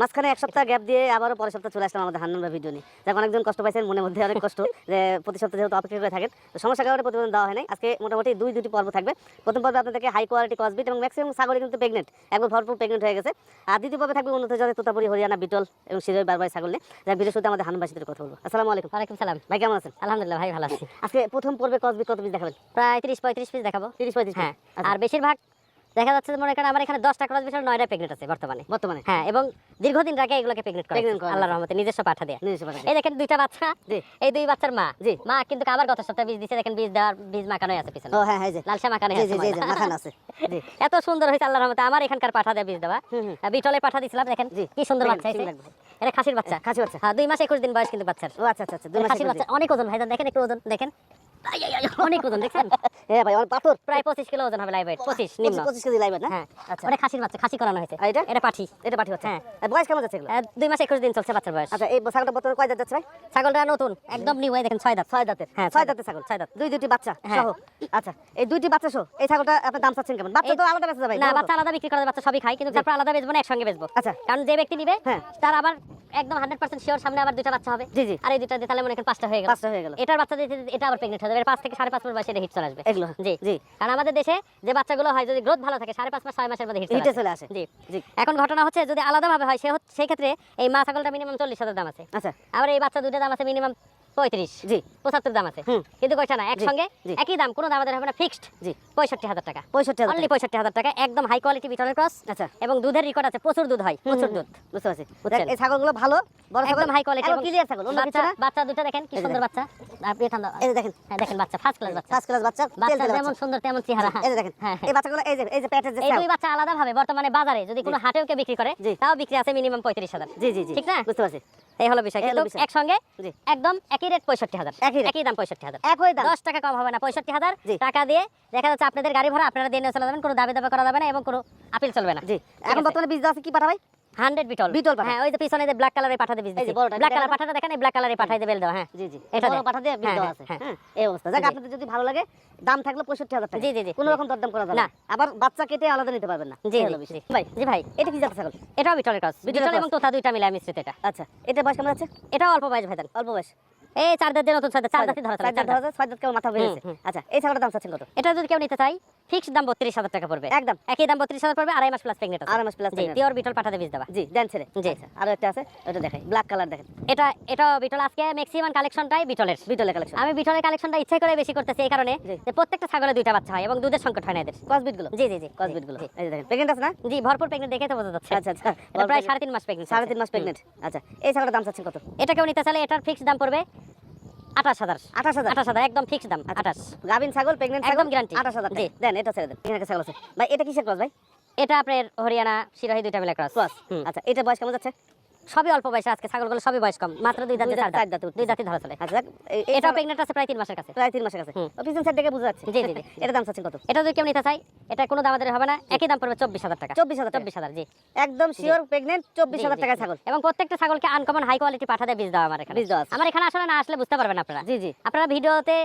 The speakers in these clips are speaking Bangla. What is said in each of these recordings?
মাঝখানে এক সপ্তাহ গ্যাপ দিয়ে আবারও পরের সপ্তাহ চলে আসলাম আমাদের হান্নান ভিডিও নিয়ে। যাক অনেকজন কষ্ট পাইছেন মনের মধ্যে অনেক কষ্ট যে প্রতি সপ্তাহে যেহেতু অপেক্ষা করে থাকেন তো সমস্যা কারণে প্রতিবেদন দেওয়া হয় নাই আজকে মোটামুটি দুই দুটি পর্ব থাকবে। প্রথম পর্বে আপনাদেরকে হাই কোয়ালিটি কসবিট এবং ম্যাক্সিমাম ছাগলই কিন্তু প্রেগনেন্ট একবার ভরপুর প্রেগনেন্ট হয়ে গেছে। আর দ্বিতীয় পর্বে থাকবে উন্নত জাতের তোতাপুরি হরিয়ানা বিটল এবং সিরোই বারবার ছাগল নিয়ে। যা ভিডিও শুধু আমাদের হান্নানবাসীদের কথা বলব। আসসালামু আলাইকুম। ওয়ালাইকুম সালাম। ভাই কেমন আছেন? আলহামদুলিল্লাহ ভাই ভালো আছি। আজকে প্রথম পর্বে কসবিট কত পিস দেখাবেন? প্রায় তিরিশ পঁয়ত্রিশ পিস দেখাবো। তিরিশ পঁয়ত্রিশ হ্যাঁ। আচ্ছা। আর বেশিরভাগ দেখা যাচ্ছে যে মনে করেন আমার এখানে দশটা ক্রস বিশাল নয়টা প্রেগনেন্ট আছে বর্তমানে। বর্তমানে? হ্যাঁ এবং দীর্ঘদিন আগে এগুলোকে প্রেগনেন্ট করে হয়েছে। রহমতে নিজস্ব পাঠা দেয়া। নিজস্ব পাঠা এই দেখেন দুইটা বাচ্চা এই দুই বাচ্চার মা। জি। মা কিন্তু আবার গত সপ্তাহে বীজ দিছে দেখেন বীজ দেওয়ার বীজ মাখানোই আছে পিছনে। ও হ্যাঁ হ্যাঁ লালসা মাখানো জি জি আছে। এত সুন্দর হয়েছে আল্লাহর রহমতে। আমার এখানকার পাঠা দেয়া বীজ দেওয়া। হুম। পাঠা দিছিলাম দেখেন। কি সুন্দর বাচ্চা হয়েছে। এটা খাসির বাচ্চা। খাসি বাচ্চা। হ্যাঁ দুই মাস একুশ দিন বয়স কিন্তু বাচ্চার। ও আচ্ছা আচ্ছা আচ্ছা দুই মাসের খাসির বাচ্চা। অনেক ওজন ভাইজান দেখেন একটু ওজন দেখেন। অনেক ওজন দেখছেন? হ্যাঁ ভাই আমার পাথর। প্রায় পঁচিশ কিলো ওজন হবে লাইভ পঁচিশ নিম্ন। পঁচিশ কেজি লাইবেন না? হ্যাঁ আচ্ছা। ওটা খাসির বাচ্চা খাসি করানো হয়েছে। এটা? এটা পাঠি এটা পাঠি হচ্ছে হ্যাঁ। বয়স কেমন যাচ্ছে এগুলো? দুই মাস একুশ দিন চলছে বাচ্চার বয়স। আচ্ছা এই ছাগলটা বর্তমানে কয় দাঁত যাচ্ছে ভাই? ছাগলটা নতুন একদম নিউ এই দেখেন ছয় দাঁত। ছয় দাঁতের। হ্যাঁ, ছয় ছয় দাঁতের ছাগল। ছয় দাঁত। দুই দুটি বাচ্চা হ্যাঁ। সহ। আচ্ছা এই দুইটি বাচ্চা সহ এই ছাগলটা আপনার দাম চাচ্ছেন কেমন? বাচ্চা তো আলাদা বেচা যাবে না বাচ্চা আলাদা বিক্রি করা বাচ্চা সবই খাই কিন্তু তারপর আলাদা বেচবো না একসঙ্গে বেচবো। আচ্ছা। কারণ যে ব্যক্তি নিবে হ্যাঁ। তার আবার একদম হান্ড্রেড পার্সেন্ট শিওর সামনে আবার দুটা বাচ্চা হবে। জি, জি। আর এই দুটা দিয়ে তাহলে মনে করেন পাঁচটা হয়ে গেল। পাঁচটা হয়ে গেল। এটার বাচ্চা দিতে দিতে এটা আবার প্রেগনেন্ট হয়ে যাবে। এর পাঁচ থেকে সাড়ে পাঁচ মাস বয়সে এটা হিট চলে আসবে। এগুলো জি। জি। কারণ আমাদের দেশে যে বাচ্চাগুলো হয় যদি গ্রোথ ভালো থাকে সাড়ে পাঁচ মাস ছয় মাসের মধ্যে হিট চলে আসে। জি। জি। এখন ঘটনা হচ্ছে যদি আলাদাভাবে হয় সে সেই ক্ষেত্রে এই মা ছাগলটা মিনিমাম চল্লিশ হাজার দাম আছে। আচ্ছা। আবার এই বাচ্চা দুটো দাম আছে মিনিমাম পঁয়ত্রিশ। জি। পঁচাত্তর দাম আছে। কিন্তু কয়টা না? একসঙ্গে একই দাম কোনো দাম আমাদের হবে না ফিক্সড জি। পঁয়ষট্টি হাজার টাকা। পঁয়ষট্টি অনলি পঁয়ষট্টি হাজার টাকা। একদম হাই কোয়ালিটি ক্রস আচ্ছা। এবং দুধের রেকর্ড আছে প্রচুর দুধ হয় প্রচুর দুধ। বুঝতে পারছি। এই ছাগলগুলো ভালো বড় একদম হাই কোয়ালিটি ক্লিয়ার ছাগল? বাচ্চা বাচ্চা দুটো দেখেন কি সুন্দর বাচ্চা। আপনি ঠান্ডা এই দেখেন। হ্যাঁ দেখেন বাচ্চা ফার্স্ট ক্লাস বাচ্চা। ফার্স্ট ক্লাস বাচ্চা বাচ্চা যেমন সুন্দর তেমন চেহারা এই দেখেন। হ্যাঁ হ্যাঁ। এই বাচ্চাগুলো এই যে এই যে পেটের যে এই দুই বাচ্চা আলাদা ভাবে বর্তমানে বাজারে যদি কোনো হাটেও কেউ বিক্রি করে তাও বিক্রি আছে মিনিমাম পঁয়ত্রিশ হাজার। জি জি জি। ঠিক না? বুঝতে পারছি। এই হলো বিষয়। কিন্তু একসঙ্গে একদম একই রেট পঁয়ষট্টি হাজার। একই একই দাম পঁয়ষট্টি হাজার। একই দাম। দশ টাকা কম হবে না পঁয়ষট্টি হাজার টাকা দিয়ে দেখা যাচ্ছে আপনাদের গাড়ি ভাড়া আপনারা দিয়ে নিয়ে চলে যাবেন কোনো দাবি দাবা করা যাবে না এবং কোনো আপিল চলবে না। জি। এখন বর্তমানে বীজ আছে কি পাঠা ভাই? হান্ড্রেড বিটল বিটল হ্যাঁ ওই যে পিছনে যে ব্ল্যাক কালারের পাঠাতে বিজ ব্ল্যাক এটা কালার? পাঠাটা দেখেন ব্ল্যাক কালারের পাঠাই দেবে হ্যাঁ। জি জি। এটা বীজ হ্যাঁ, দেওয়া হ্যাঁ, আছে। হ্যাঁ। হ্যাঁ এই অবস্থা। যাক আপনাদের যদি ভালো লাগে দাম থাকল পঁয়ষট্টি হাজার টাকা। জি, জি, জি। কোনো রকম দরদাম করা যাবে না। আবার বাচ্চা কেটে আলাদা নিতে পারবেন না। জি। ভাই জি ভাই এটা কি জাতের ছাগল এটাও বিটলের ক্রস বিটল। এবং তোতা দুইটা মিলে মিশ্রিত এটা। আচ্ছা। এটা বয়স কেমন আছে? এটাও অল্প বয়স ভাইজান অল্প বয়স। এই চার দাঁত নতুন ছয় দাঁত চার দাঁত। ধরা ছয় দাঁত কেমন মাথা বেরিয়েছে আচ্ছা এই ছাগলের দাম চাচ্ছেন কত? এটা যদি কেউ নিতে চাই ফিক্সড দাম বত্রিশ হাজার টাকা পড়বে। একদম। একই দাম বত্রিশ হাজার পড়বে আড়াই মাস প্লাস প্রেগনেন্ট আড়াই মাস জি পিওর বিটল পাঠাতে বীজ দেওয়া জি দেন ছেড়ে। জি। আচ্ছা আরও একটা আছে ওটা দেখাই। ব্ল্যাক কালার দেখেন। এটা এটা বিটল আজকে ম্যাক্সিমাম কালেকশনটাই বিটলের বিটলের কালেকশন আমি বিটলের কালেকশনটা ইচ্ছে করে বেশি করতেছি এই কারণে যে প্রত্যেকটা ছাগলে দুইটা বাচ্চা হয় এবং দুধের সংকট হয় না এদের। কসবিটগুলো? জি জি জি। কসবিটগুলো। এই দেখেন প্রেগনেন্ট আছে না? জি ভরপুর প্রেগনেন্ট দেখে তো বোঝা যাচ্ছে। আচ্ছা আচ্ছা। প্রায় সাড়ে তিন মাস প্রেগনেন্ট সাড়ে তিন মাস প্রেগনেন্ট আচ্ছা এই ছাগলের দাম চাচ্ছেন কত? এটা কেউ নিতে চাইলে এটার ফিক্সড দাম পড়বে আঠাশ হাজার। আঠাশ হাজার। আঠাশ হাজার একদম ফিক্স দাম আচ্ছা। আঠাশ। গাভিন ছাগল প্রেগনেন্ট একদম আঠাশ হাজার। জি দেন এটা ছেড়ে দেন। এখানে ছাগল আছে। ভাই এটা কিসের ক্রস ভাই? এটা আপনার হরিয়ানা সিরাহি দুইটা মিলে ক্রস ক্রস আচ্ছা এটা বয়স কেমন যাচ্ছে? সবই অল্প বয়সে আজকে ছাগলগুলো সবই বয়স কম। মাত্র দুই দাঁতে চার দাঁত। দুই দাঁতে ধরা চলে। আচ্ছা এটা প্রেগনেন্ট আছে প্রায় তিন মাসের কাছে। প্রায় তিন মাসের কাছে। পিছন সাইড দেখে বোঝা যাচ্ছে জি, জি। এটা দাম চাচ্ছেন কত? এটা যদি কেউ নিতে চাই এটা কোনো দাম আমাদের হবে না। একই দাম পড়বে চব্বিশ হাজার টাকা। চব্বিশ হাজার টাকা। চব্বিশ হাজার জি। একদম শিওর প্রেগনেন্ট চব্বিশ হাজার জি। ছাগল। এবং প্রত্যেকটা ছাগলকে আনকমন হাই কোয়ালিটি পাঠাতে বীজ দেওয়া আমার এখানে। বীজ দেওয়া আমার এখানে আসলে না আসলে বুঝতে পারবেন আপনারা। জি জি। আপনারা ভিডিওতে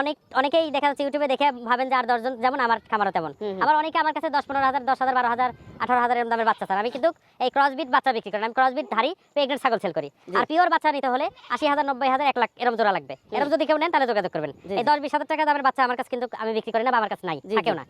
অনেক অনেকেই দেখা যাচ্ছে ইউটিউবে দেখে ভাবেন যে আর দশজন যেমন আমার খামারও তেমন। আবার অনেকে আমার কাছে দশ পনেরো হাজার দশ হাজার বারো হাজার আঠারো হাজার এরকম দামের বাচ্চা চান আমি কিন্তু এই ক্রসবিট বাচ্চা বিক্রি করি। আমি ক্রসবিট ধারি প্রেগনেন্ট ছাগল সেল করি। আর পিওর বাচ্চা নিতে হলে আশি হাজার নব্বই হাজার এক লাখ এরকম জোড়া লাগবে। এরকম যদি কেউ নেন তাহলে যোগাযোগ করবেন। এই দশ বিশ হাজার টাকা দামের বাচ্চা আমার কাছে কিন্তু আমি বিক্রি করি না বা আমার কাছে নাই থাকেও না।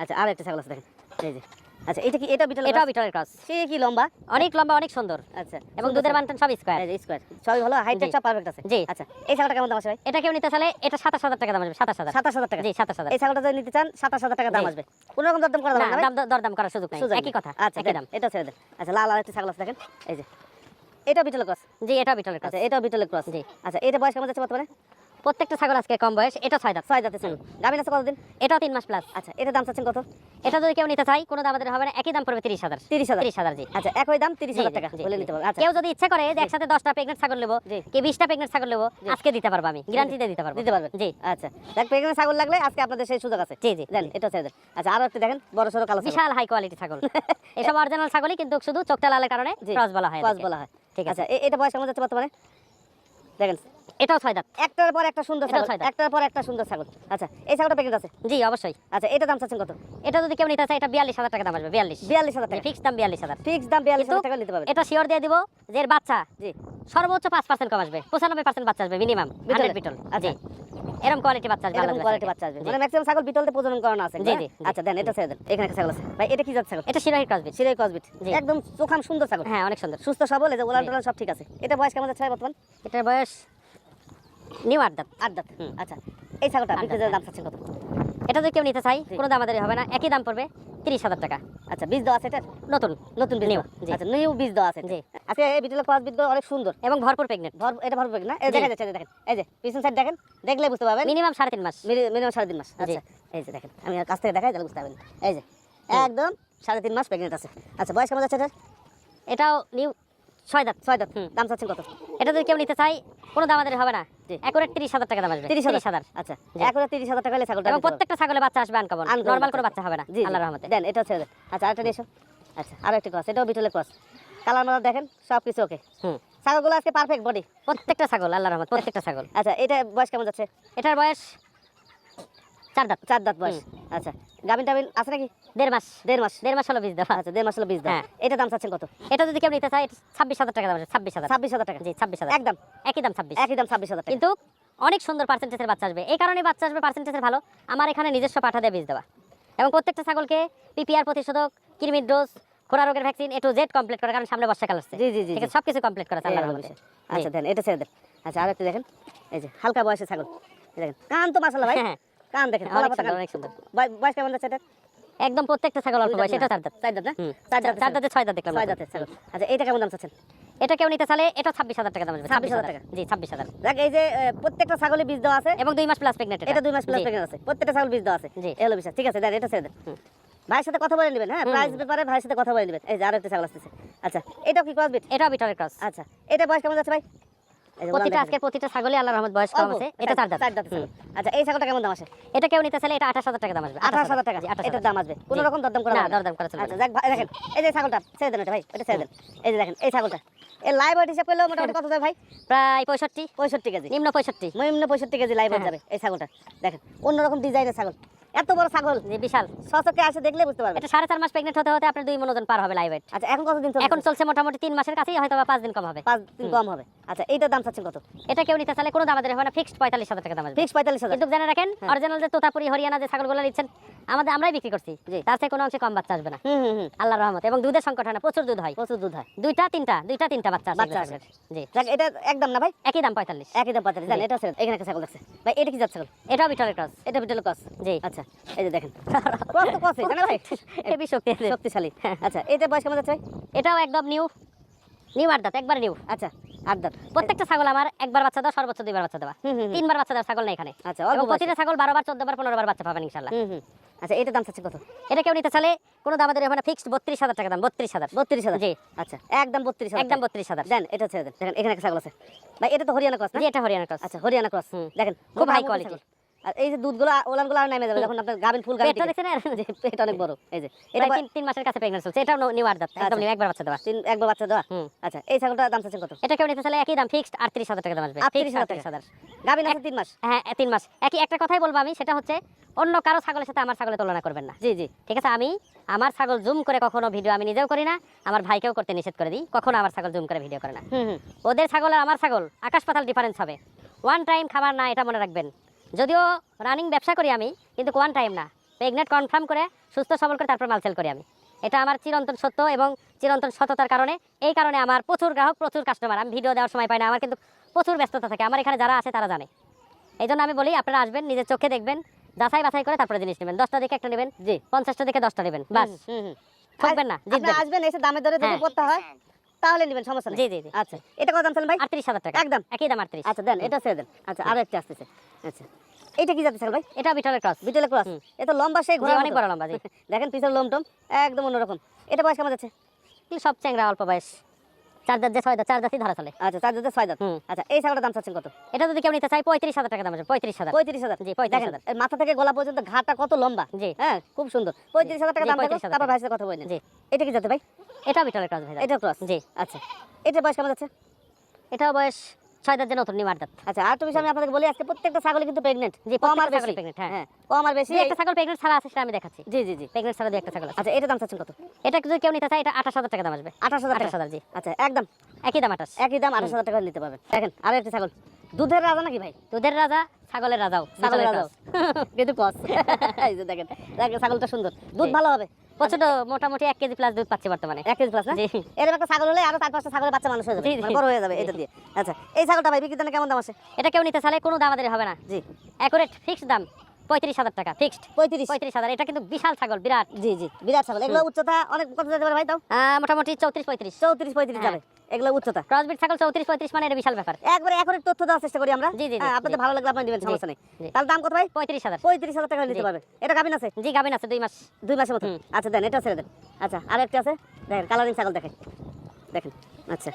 আচ্ছা আর একটা ছাগল আছে দেখেন। এই যে। আচ্ছা এটা কি এটা বিটল এটাও বিটলের ক্রস সে কি লম্বা? অনেক লম্বা অনেক সুন্দর। আচ্ছা এবং দুধের মানটান সব স্কোয়ার স্কোয়ার সবই ভালো হাইট সব পারফেক্ট আছে। জি। আচ্ছা এই ছাগলটা কেমন দাম আছে ভাই? এটা কেউ নিতে চাইলে এটা সাতাশ হাজার টাকা দাম আসবে সাতাশ হাজার। সাতাশ হাজার টাকা। জি সাতাশ হাজার। এই ছাগলটা যদি নিতে চান সাতাশ হাজার টাকা দাম আসবে। কোনো রকম দরদাম করা যাবে না দাম দরদাম করার সুযোগ নাই। একই কথা আচ্ছা দাম। এটা ছেড়ে দেন। আচ্ছা লাল আর একটা ছাগল আছে দেখেন। এই যে এটা বিটল ক্রস জি এটাও বিটলের ক্রস আচ্ছা এটাও বিটলের ক্রস জি। আচ্ছা এটা বয়স কেমন যাচ্ছে বর্তমানে? প্রত্যেকটা ছাগল আজকে কম বয়স এটা ছয় দাঁত ছয় জাতের ছাগল। গাভিন আছে কতদিন? এটাও তিন মাস প্লাস আচ্ছা এটা দাম চাচ্ছেন কত? এটা যদি কেউ নিতে চাই কোনো দাম আমাদের হবে না একই দাম পড়বে তিরিশ হাজার। তিরিশ হাজার। তিরিশ হাজার জি। আচ্ছা একই দাম তিরিশ হাজার টাকা বলে নিতে পারব। আচ্ছা। কেউ যদি ইচ্ছা করে যে একসাথে দশটা প্রেগনেন্ট ছাগল নেব। কি বিশটা প্রেগনেন্ট ছাগল নেব আজকে দিতে পারব আমি। গ্যারান্টি দিতে পারব। দিতে পারবেন। জি। আচ্ছা দেখ প্রেগনেন্ট ছাগল লাগলে আজকে আপনাদের সেই সুযোগ আছে। জি, জি, দেন এটা ছেড়ে দেন। আচ্ছা আরও একটা দেখেন বড় সড়ো কালো বিশাল হাই কোয়ালিটি ছাগল। এসব অরিজিনাল ছাগলই কিন্তু শুধু চোখটা লালের কারণে ক্রস বলা হয় ক্রস বলা হয়। ঠিক আছে। আচ্ছা এটা বয়স কেমন যাচ্ছে বর্তমানে? দেখেন এটাও ছয় দাঁত। একটার পর একটা সুন্দর ছাগল একটার পর একটা সুন্দর ছাগল। আচ্ছা এই ছাগলটা আছে? জি অবশ্যই। আচ্ছা এটা দাম চাচ্ছেন কত? এটা যদি কেউ নিতে চায় এটা বিয়াল্লিশ হাজার টাকা দাম আসবে বিয়াল্লিশ। বিয়াল্লিশ হাজার টাকা। ফিক্স দাম বিয়াল্লিশ হাজার। ফিক্স দাম বিয়াল্লিশ হাজার টাকা নিতে পারবে। এটা শিওর দিয়ে দিব যে বাচ্চা জি। সর্বোচ্চ পাঁচ পার্সেন্ট কম আসবে পঁচানব্বই পার্সেন্ট বাচ্চা আসবে মিনিমাম বিটল। আচ্ছা। এরকম কোয়ালিটি বাচ্চা আসবে এরকম কোয়ালিটি বাচ্চা আসবে। মানে ম্যাক্সিমাম ছাগল বিতলতে প্রজনন করানো আছে। জি, জি। আচ্ছা দেন এটা ছেড়ে দেন এখানে একটা ছাগল আছে। ভাই এটা কি জাত ছাগল? এটা শিরোহী ক্রসবিট সিরাই ক্রসবিট একদম চোখাম সুন্দর ছাগল। হ্যাঁ অনেক সুন্দর। সুস্থ সবল এই যে ওলান। টোলান সব ঠিক আছে। এটা বয়স কেমন যাচ্ছে বর্তমান? এটার বয়স নিউ আট দাঁত। আট দাঁত আচ্ছা। এই ছাগলটা আট দাম চাচ্ছেন কত? এটা যদি কেউ নিতে চাই। কোনো দামাদারি হবে না একই দাম পড়বে। তিরিশ হাজার টাকা। আচ্ছা বীজ দেওয়া আছে এটা নতুন নতুন বীজ। জি। আচ্ছা নিউ বীজ দেওয়া আছে। জি। আজকে এই বিটলের ক্রস বীজ অনেক সুন্দর। এবং ভরপুর প্রেগনেন্ট ভর এটা ভরপুর এই দেখা যাচ্ছে দেখেন। এই যে পিছন সাইড দেখেন দেখলে বুঝতে পারবেন। মিনিমাম সাড়ে তিন মাস। মিনিমাম সাড়ে তিন মাস। আচ্ছা এই যে দেখেন আমি কাছ থেকে দেখাই তাহলে বুঝতে পারবেন। এই যে একদম সাড়ে তিন মাস প্রেগনেন্ট আছে। আচ্ছা বয়স কেমন যাচ্ছে এটা এটাও নিউ ছয় দাঁত। ছয় দাঁত। দাম চাচ্ছেন কত? এটা যদি কেউ নিতে চাই কোনো দামাদারি হবে না। জি। তিরিশ হাজার টাকা দাম আসবে। তিরিশ হাজার। আচ্ছা জি। তিরিশ হাজার টাকা হলে ছাগলটা এবং প্রত্যেকটা ছাগলে বাচ্চা আসবে আনকমন Uncommon নর্মাল বাচ্চা। কোনো বাচ্চা। হবে না। রহমতে। দেন এটা হচ্ছে আচ্ছা আরেকটা নিয়ে এসো। আচ্ছা আরও একটা ক্রস এটাও বিটলের ক্রস কালার মালার দেখেন সব কিছু ওকে হুম। ছাগলগুলো আজকে পারফেক্ট বডি প্রত্যেকটা ছাগল আল্লাহ রহমত প্রত্যেকটা ছাগল। আচ্ছা এটা বয়স কেমন যাচ্ছে? এটার বয়স চার দাঁত চার দাঁত বয়স। আচ্ছা গাভিন টাবিন আছে নাকি? দেড় মাস। দেড় মাস। দেড় মাস হলো বীজ দেওয়া আচ্ছা দেড় মাস হলো বীজ হ্যাঁ। এটা দাম চাচ্ছেন কত? এটা যদি কেউ নিতে চায় ছাব্বিশ হাজার টাকা দাম ছাব্বিশ হাজার। ছাব্বিশ হাজার টাকা। জি ছাব্বিশ হাজার। একদম। একই দাম ছাব্বিশ। একই দাম ছাব্বিশ হাজার কিন্তু অনেক সুন্দর পার্সেন্টেজের বাচ্চা আসবে। এই কারণে বাচ্চা আসবে পার্সেন্টেজের ভালো। আমার এখানে নিজস্ব পাঠা দিয়ে বীজ দেওয়া। এবং প্রত্যেকটা ছাগলকে পিপিআর প্রতিষেধক কৃমির ডোজ খোরা রোগের vaccine A to Z complete করা কারণ সামনে বর্ষাকাল আসছে। জি, জি, জি। আছে সবকিছু কমপ্লিট করা আছে আল্লাহর রহমতে। আচ্ছা দেন এটা ছেড়ে দেন। আচ্ছা আর একটু দেখেন। এই যে হালকা বয়সে ছাগল। এই দেখেন কান তো মাসাল্লাহ ভাই। হ্যাঁ, কান দেখেন অনেক সুন্দর, কান। অনেক সুন্দর। বয়স কেমন যাচ্ছে এটা একদম প্রত্যেকটা ছাগল অল্প বয়স এটা চার দাঁত। চার দাঁত না? চার দাঁত চার দাঁতে ছয় দাঁত দেখলাম ছয়। দাঁতের ছাগল। আচ্ছা এটা কেমন দাম চাচ্ছেন? এটা কেউ নিতে চালে এটা ছাব্বিশ হাজার টাকা দাম আসবে 26,000 টাকা। জি ছাব্বিশ হাজার। দেখ এই যে প্রত্যেকটা ছাগলে বীজ দেওয়া আছে। এবং দুই মাস প্লাস প্রেগনেন্ট এটা। দুই মাস প্লাস প্রেগনেন্ট আছে। প্রত্যেকটা ছাগল বীজ দেওয়া আছে। জি। এই হলো বিষয়। ঠিক আছে দেন এটা ছেড়ে দেন ভাইয়ের সাথে কথা বলে নেবেন হ্যাঁ? প্রাইস ব্যাপারে ভাইয়ের সাথে কথা বলে নেবেন। এই যে আরও একটা ছাগল আসতেছে। আচ্ছা এটাও কি ক্রস বিট এটাও বিটলের ক্রস আচ্ছা এটা বয়স কেমন যাচ্ছে ভাই? প্রতিটা প্রতিটা রহমত বয়স কম আছে। এটা চার দাঁত। আচ্ছা এই ছাগলটা কেমন দাম আসে? এটা কেউ নিতে চাইলে এটা আঠাশ হাজার টাকা দাম আসবে আঠাশ হাজার। টাকা জি, 28,000 এটার দাম আসবে। কোনো রকম দরদাম করা না, দরদাম করা আচ্ছা দেখেন এই যে ছাগলটা ছেড়ে দেন এটা ভাই এটা ছেড়ে দেন। এই যে দেখেন এই ছাগলটা এর লাইভ ওয়েট হিসাব মোটামুটি কত ভাই? প্রায় পঁয়ষট্টি। পঁয়ষট্টি কেজি। নিম্ন পঁয়ষট্টি। নিম্ন পঁয়ষট্টি কেজি লাইভ হ্যাঁ। যাবে এই ছাগলটা। দেখেন অন্যরকম ডিজাইনের ছাগল। এত বড় ছাগল জি বিশাল। সচকে আসে দেখলে বুঝতে পারবেন। এটা সাড়ে চার মাস প্রেগনেন্ট হতে হতে আপনার দুই মন ওজন পার হবে লাইভ আচ্ছা এখন কতদিন এখন চলছে মোটামুটি তিন মাসের কাছেই হয়তো পাঁচ দিন কম হবে। পাঁচ দিন কম হবে। আচ্ছা এইটার দাম চাচ্ছেন কত? এটা কেউ নিতে চাইলে কোনো দাম আমাদের হবে না ফিক্সড পঁয়তাল্লিশ হাজার টাকা দাম আসবে। ফিক্স পঁয়তাল্লিশ হাজার। কিন্তু জেনে রাখেন হ্যাঁ। অরিজিনাল যে তোতাপুরি হরিয়ানা যে ছাগলগুলো নিচ্ছেন আমাদের আমরাই বিক্রি করছি। তার থেকে কোনো অংশে কম বাচ্চা আসবে না। হুম হুম হুম। আল্লাহর রহমত। এবং দুধের সংকট হয় না প্রচুর দুধ হয়। প্রচুর দুধ হয়। দুইটা তিনটা দুইটা তিনটা বাচ্চা বাচ্চা। ছাগলের। জি। এটা একদম না ভাই? একই দাম পঁয়তাল্লিশ। একই দাম পঁয়তাল্লিশ। এটা এখানে ছাগল আছে ভাই এটা কি যাচ্ছে ছাগল? এটাও বিটলের ক্রস এটা বিটেল কস জি। আচ্ছা। এই যে দেখেন। কস তো কস ভাই? হেভি শক্তি শক্তিশালী। আচ্ছা এটা বয়স কেমন যাচ্ছে এটাও একদম নিউ। নিউ আট দাঁত একবার নিউ। আচ্ছা আট দাঁত। প্রত্যেকটা ছাগল আমার একবার বাচ্চা দেওয়া সর্বোচ্চ দুইবার বাচ্চা দেওয়া। তিনবার বাচ্চা দেওয়া ছাগল নেই এখানে। আচ্ছা। প্রতিটা ছাগল বারো বার চোদ্দ বার পনেরো বার বাচ্চা পাবেন ইনশাল্লাহ আচ্ছা এটা দাম চাচ্ছে কত? এটা কেউ নিতে চাইলে কোনো দাম আমাদের ফিক্সড বত্রিশ হাজার টাকা দাম বত্রিশ হাজার। বত্রিশ হাজার? জি। আচ্ছা একদম বত্রিশ হাজার। একদম বত্রিশ হাজার। দেন এটা ছেড়ে দেন। দেখেন এখানে একটা ছাগল আছে। ভাই এটা তো হরিয়ানা ক্রস এটা হরিয়ানা ক্রস। আচ্ছা হরিয়ানা ক্রস। দেখেন খুব quality। ছাগল। আর এই যে দুধগুলো ওলানগুলো আর নেমে যাবে যখন আপনার গাবিন ফুল গাবিন দেখছেন? জি পেট অনেক বড় এই যে। এটা তিন তিন মাসের কাছে প্রেগনেন্ট চলছে এটাও নিউ আট দাঁত একদম আচ্ছা। নিউ একবার বাচ্চা দেওয়া। তিন একবার বাচ্চা দেওয়া? আচ্ছা এই ছাগলটার দাম চাচ্ছেন কত? এটা কেউ নিতে চাইলে একই দাম ফিক্সড আটত্রিশ হাজার টাকা দাম আসবে। আটত্রিশ ফিক্সড হাজার আটত্রিশ আছে তিন মাস? হ্যাঁ তিন মাস। একই একটা কথাই বলব আমি সেটা হচ্ছে অন্য কারও ছাগলের সাথে আমার ছাগলের তুলনা করবেন না। জি জি। ঠিক আছে আমি আমার ছাগল জুম করে কখনো ভিডিও আমি নিজেও করি না আমার ভাইকেও করতে নিষেধ করে দিই কখনো আমার ছাগল জুম করে ভিডিও করে না। ওদের ছাগল আর আমার ছাগল আকাশ পাতাল ডিফারেন্স হবে। ওয়ান টাইম খাবার না এটা মনে রাখবেন। যদিও রানিং ব্যবসা করি আমি কিন্তু ওয়ান টাইম না। প্রেগনেন্ট কনফার্ম করে সুস্থ সবল করে তারপর মাল সেল করি আমি। এটা আমার চিরন্তন সত্য এবং চিরন্তন সততার কারণে এই কারণে আমার প্রচুর গ্রাহক প্রচুর কাস্টমার আমি ভিডিও দেওয়ার সময় পাই না আমার কিন্তু প্রচুর ব্যস্ততা থাকে। আমার এখানে যারা আছে তারা জানে। এই জন্য আমি বলি আপনারা আসবেন নিজের চোখে দেখবেন যাচাই বাছাই করে তারপরে জিনিস নেবেন। দশটা দিকে একটা নেবেন জি। পঞ্চাশটা দিকে দশটা নেবেন বাস। ঠকবেন না আপনি আসবেন এসে দামে দরে যদি হ্যাঁ। পড়তে হয় তাহলে নেবেন সমস্যা নেই। জি জি আচ্ছা। এটা কত দাম ভাই? আটত্রিশ হাজার টাকা। একদম। একই দাম আটত্রিশ। আচ্ছা দেন এটা ছেড়ে দেন। আচ্ছা আরও একটা আসতেছে। আচ্ছা। এটা কি ছাগল ভাই? এটা বিটলের ক্রস। Betel cross. এটা লম্বা সেই ঘোড়া অনেক বড় লম্বা জি। দেখেন পিছনের লোম টোম একদম অন্যরকম। এটা বয়স কেমন যাচ্ছে? কি সব চ্যাংরা অল্প বয়স। চার দাঁত যে ছয় দাঁত চার দাঁতই ধরা চলে। আচ্ছা চার দাঁতে ছয় দাঁত? আচ্ছা এই ছাগলটার দাম চাচ্ছেন কত? এটা যদি কেউ নিতে চাই পঁয়ত্রিশ হাজার টাকা দাম আছে পঁয়ত্রিশ হাজার। পঁয়ত্রিশ হাজার? জি, 35,000 দেখেন এর মাথা থেকে গলা পর্যন্ত ঘাটটা কত লম্বা? জি। হ্যাঁ খুব সুন্দর। পঁয়ত্রিশ হাজার টাকা দাম থাকল, 35,000 তারপর। ভাইয়ের কথা বললেন। জি। এটা কি যাচ্ছে ভাই? এটা বিটলের ক্রস ভাই। এটা ক্রস? জি। আচ্ছা। এটা বয়স কেমন যাচ্ছে? এটাও বয়স ছয় দাঁত যেন নতুন নিউ দাঁত আচ্ছা আর তুমি আমি আপনাদের বলি আজকে প্রত্যেকটা ছাগলই কিন্তু প্রেগনেন্ট জি, কম আর বেশি। প্রেগনেন্ট হ্যাঁ। হ্যাঁ। কম আর বেশি একটা ছাগল প্রেগনেন্ট ছাড়া আছে সেটা আমি দেখাচ্ছি। জি জি জি। প্রেগনেন্ট ছাড়া দুই একটা ছাগল আচ্ছা এটা দাম চাচ্ছেন কত? এটা যদি কেউ নিতে চায় এটা আঠাশ হাজার টাকা দাম আসবে। আঠাশ হাজার আঠাশ হাজার জি। আচ্ছা একদম। একই দাম আঠাশ। একই দাম আঠাশ হাজার টাকা নিতে পারবেন। দেখেন আরও একটা ছাগল। দুধের রাজা নাকি ভাই? দুধের রাজা ছাগলের রাজাও। ছাগলের ছাগলের রাজা। কিন্তু কস এই যে দেখেন ছাগলটা সুন্দর। দুধ ভালো হবে। প্রচণ্ড মোটামুটি এক কেজি প্লাস দুধ পাচ্ছে বর্তমানে। এক কেজি প্লাস না? এরকম একটা ছাগল হলে আরও চার পাঁচটা ছাগলের বাচ্চা মানুষ হয়ে যাবে। মানে বড় হয়ে যাবে এটা দিয়ে। আচ্ছা এই ছাগলটা ভাই বিক্রি দামে কেমন দাম আছে? এটা কেউ নিতে চাইলে কোনো দাম আমাদের হবে না। জি। অ্যাকুরেট ফিক্সড দাম পঁয়ত্রিশ হাজার টাকা ফিক্সড পঁয়ত্রিশ। পঁয়ত্রিশ হাজার। এটা কিন্তু বিশাল ছাগল বিরাট। জি জি। বিরাট ছাগল। এগুলো উচ্চতা অনেক কত যেতে পারে ভাই তাও? মোটামুটি চৌত্রিশ পঁয়ত্রিশ। চৌত্রিশ পঁয়ত্রিশ হ্যাঁ। যাবে। এগুলো উচ্চতা। ক্রসবিট ছাগল চৌত্রিশ পঁয়ত্রিশ মানে এটা বিশাল ব্যাপার। একবারে এখন তথ্য দেওয়ার চেষ্টা করি আমরা। জি, জি, হ্যাঁ, আপনাদের ভালো লাগলে আপনি দিবেন সমস্যা নেই। তাহলে দাম কত ভাই? পঁয়ত্রিশ হাজার। পঁয়ত্রিশ হাজার টাকা নিতে। পারবে। এটা গাবিন আছে? জি গাবিন আছে দুই মাস। দুই মাসের মতো? আচ্ছা দেন এটা ছেড়ে দেন। আচ্ছা আর একটা আছে? দেখেন কালারিং ছাগল দেখেন দেখেন আচ্ছা।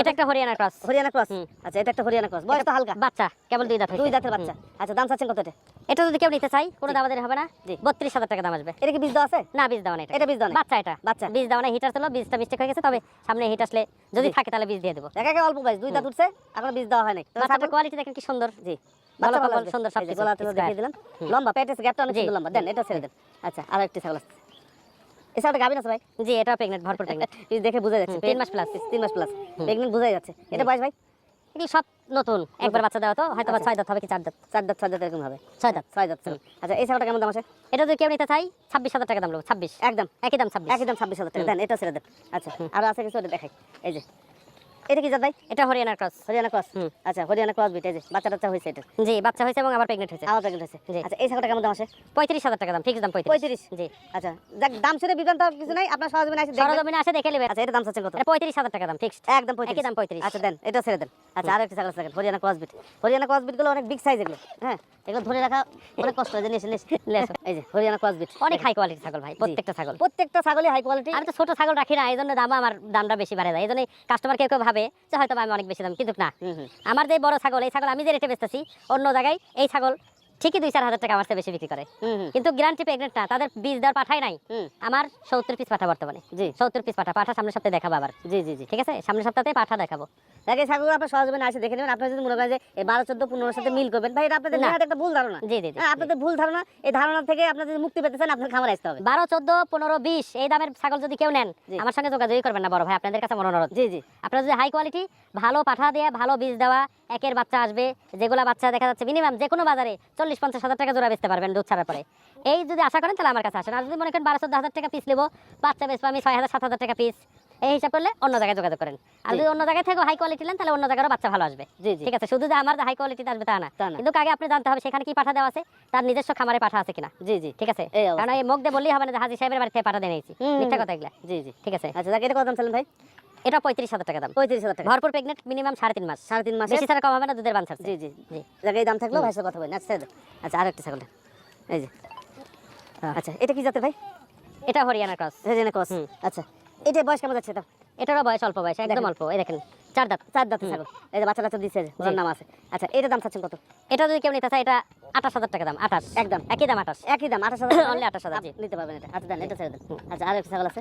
এটা একটা হরিয়ানা ক্রস। হরিয়ানা ক্রস? আচ্ছা এটা একটা হরিয়ানা ক্রস। বয়স তো হালকা। বাচ্চা কেবল দুই দাঁত দুই দাঁতের বাচ্চা। আচ্ছা দাম চাচ্ছেন কত এটা? এটা যদি কেউ নিতে চাই কোনো দাম আমাদের হবে না। জি। বত্রিশ হাজার টাকা দাম আসবে। এটা কি বীজ দেওয়া আছে? না বীজ দেওয়া না এটা। বীজ দেওয়া বাচ্চা এটা। বাচ্চা। বীজ দেওয়া না হিটার ছিল বীজটা মিস্টেক হয়ে গেছে তবে সামনে হিট আসলে যদি থাকে তাহলে বীজ দিয়ে দেবো। একা একা অল্প বয়স দুই দাঁত উঠছে এখন বীজ দেওয়া হয় নাই। বাচ্চাটার কোয়ালিটি দেখেন কি সুন্দর। জি। ভালো সুন্দর সব কিছু। দেখিয়ে দিলাম। লম্বা পেটের গ্যাপটা অনেক লম্বা। দেন এটা ছেড়ে দেন। আচ্ছা আর একটি ছাগল আছে ছাগলটা গাবিন আছে ভাই জি এটা প্রেগনেন্ট ভরপুর প্রেগনেন্ট দেখে বোঝা যাচ্ছে তিন মাস প্লাস তিন মাস প্লাস প্রেগনেন্ট বোঝা যাচ্ছে। এটা বয়স ভাই? এগুলো সব নতুন। একবার বাচ্চা দেওয়া তো হয়তো বা আচ্ছা। ছয় দাঁত হবে কি চার দাঁত। চার দাঁত ছয় দাঁত এরকম হবে। ছয় দাঁত। ছয় দাঁত। আচ্ছা এই ছাগলটা কেমন দাম আছে? এটা যদি কেউ নিতে চাই ছাব্বিশ হাজার টাকা দাম লোক ছাব্বিশ। একদম। একই দাম ছাব্বিশ। একদম ছাব্বিশ হাজার টাকা। দেন এটা ছেড়ে দেন। আচ্ছা আর আছে কিছু? দেখাই। এই যে এটা কি জাত এটা হরিয়ানা ক্রস। হরিয়ানা ক্রস? হুম। আচ্ছা হরিয়ানা ক্রস বিট যে বাচ্চা টাচ্চা হয়েছে এটা। জি বাচ্চা হয়েছে এবং আবার প্রেগনেন্ট হয়েছে। আবার প্রেগনেন্ট হয়েছে। জি। আচ্ছা এই ছাগলটা কেমন দাম আছে পঁয়ত্রিশ হাজার টাকা দাম ফিক্স দাম পঁয়ত্রিশ। জি। আচ্ছা যাক দাম শুনে বিভ্রান্ত কিছু নাই। আপনার আসে সরজমিনে আসে দেখে নেবেন। আচ্ছা এটা দাম চাচ্ছেন কত? পঁয়ত্রিশ হাজার টাকা দাম ফিক্সড একদম পঁয়ত্রিশ। দাম পঁয়ত্রিশ। আচ্ছা দেন এটা ছেড়ে দেন। আচ্ছা আর একটা ছাগল আছে হরিয়ানা ক্রসবিট হরিয়ানা ক্রসবিটগুলো গুলো অনেক বিগ সাইজ এগুলো হ্যাঁ? এগুলো ধরে রাখা অনেক কষ্ট হয় জিনিস লেস। এই যে হরিয়ানা ক্রসবিট অনেক হাই কোয়ালিটি ছাগল ভাই প্রত্যেকটা ছাগল। প্রত্যেকটা ছাগলই হাই কোয়ালিটি আমি তো ছোট ছাগল রাখি না এই জন্য দাম আমার দামটা বেশি বাড়ে যায়। এই জন্য কাস্টমার কেউ কেউ ভাবে যে হয়তো আমি অনেক বেশি দাম কিন্তু না। আমার যে বড় ছাগল এই ছাগল আমি যে রেটে বেচতেছি অন্য জায়গায় এই ছাগল ঠিকই দুই চার হাজার টাকা আমার বেশি বিক্রি করে। কিন্তু গ্যারান্টি প্রেগনেন্ট না তাদের বীজ দেওয়ার পাঠাই নাই। আমার সত্তর পিস পাঠা বর্তমানে। জি। সত্তর পিস পাঠা পাঠা সামনের সপ্তাহে দেখাবো আবার। জি জি জি। ঠিক আছে? সামনের সপ্তাহে পাঠা দেখাবো। দেখে ছাগল আপনার আসে দেখে নেবেন। আপনার যদি মনে করেন যে বারো চোদ্দ পনেরোর সাথে মিল করবেন ভাই এটা আপনাদের না। একটা ভুল ধারণা। জি জি হ্যাঁ আপনাদের ভুল ধারণা এই ধারণা থেকে আপনাদের যদি মুক্তি পেতে চান আপনার খামার আসতে হবে। বারো চোদ্দ পনেরো বিশ এই দামের ছাগল যদি কেউ নেন আমার সঙ্গে যোগাযোগই করবেন না বড় ভাই। আপনাদের কাছে আমার জি জি। আপনারা যদি হাই কোয়ালিটি ভালো পাঠা দিয়ে ভালো বীজ দেওয়া একের বাচ্চা আসবে যেগুলো বাচ্চা দেখা যাচ্ছে মিনিমাম যে কোনো বাজারে চল্লিশ পঞ্চাশ হাজার টাকা জোড়া বেচতে পারবেন দুধ ছাড়ার পরে। এই যদি আশা করেন তাহলে আমার কাছে আসেন। আর যদি মনে করেন বারো চোদ্দ হাজার টাকা পিস নেব বাচ্চা বেচবো আমি ছয় হাজার সাত হাজার টাকা পিস এই হিসাব করলে অন্য জায়গায় যোগাযোগ করেন। আর যদি অন্য জায়গায় থেকে হাই কোয়ালিটি নেন তাহলে অন্য জায়গারও বাচ্চা ভালো আসবে। ঠিক আছে শুধু যে আমার হাই কোয়ালিটিতে আসবে তা না। কিন্তু আগে আপনি জানতে হবে সেখানে কি পাঠা দেওয়া আছে তার নিজস্ব খামারে পাঠা আছে কিনা। জি জি। ঠিক আছে। কারণ এই মুখ দিয়ে বললেই হবে না যে হাজি সাহেবের বাড়ি থেকে পাঠা দিয়ে নিয়েছি মিথ্যা কথা এগুলা। জি জি। ঠিক আছে? আচ্ছা এটা কত দাম ভাই? এটা পঁয়ত্রিশ হাজার টাকা দাম। পঁয়ত্রিশ হাজার টাকা। ভরপুর প্রেগনেন্ট মিনিমাম সাড়ে তিন মাস। সাড়ে তিন মাসে। বেশি ছাড়া কম হবে না দুধের বান জি জি জি। দাম থাকলেও কথা বলেন আচ্ছা আচ্ছা আর একটা ছাগলটা এই যে। আচ্ছা এটা কি জাতের ভাই? এটা হরিয়ানা ক্রস। রেজেনা ক্রস। আচ্ছা এটা বয়স কেমন যাচ্ছে এটা? এটারও বয়স অল্প বয়স একদম অল্প। এই দেখেন চার দাঁত। চার দাঁতের ছাগল। এই যে বাচ্চা দিচ্ছে জি। নাম আছে। আচ্ছা এটা দাম চাচ্ছেন কত? এটা যদি কেউ নিতে চায় এটা আঠাশ হাজার টাকা দাম আঠাশ। একদম। একই দাম আঠাশ। একই দাম আঠাশ হাজার Only 28,000 জি। নিতে পারবেন এটা। আচ্ছা দেন এটা ছেড়ে দেন। আচ্ছা আর একটা ছাগল আছে।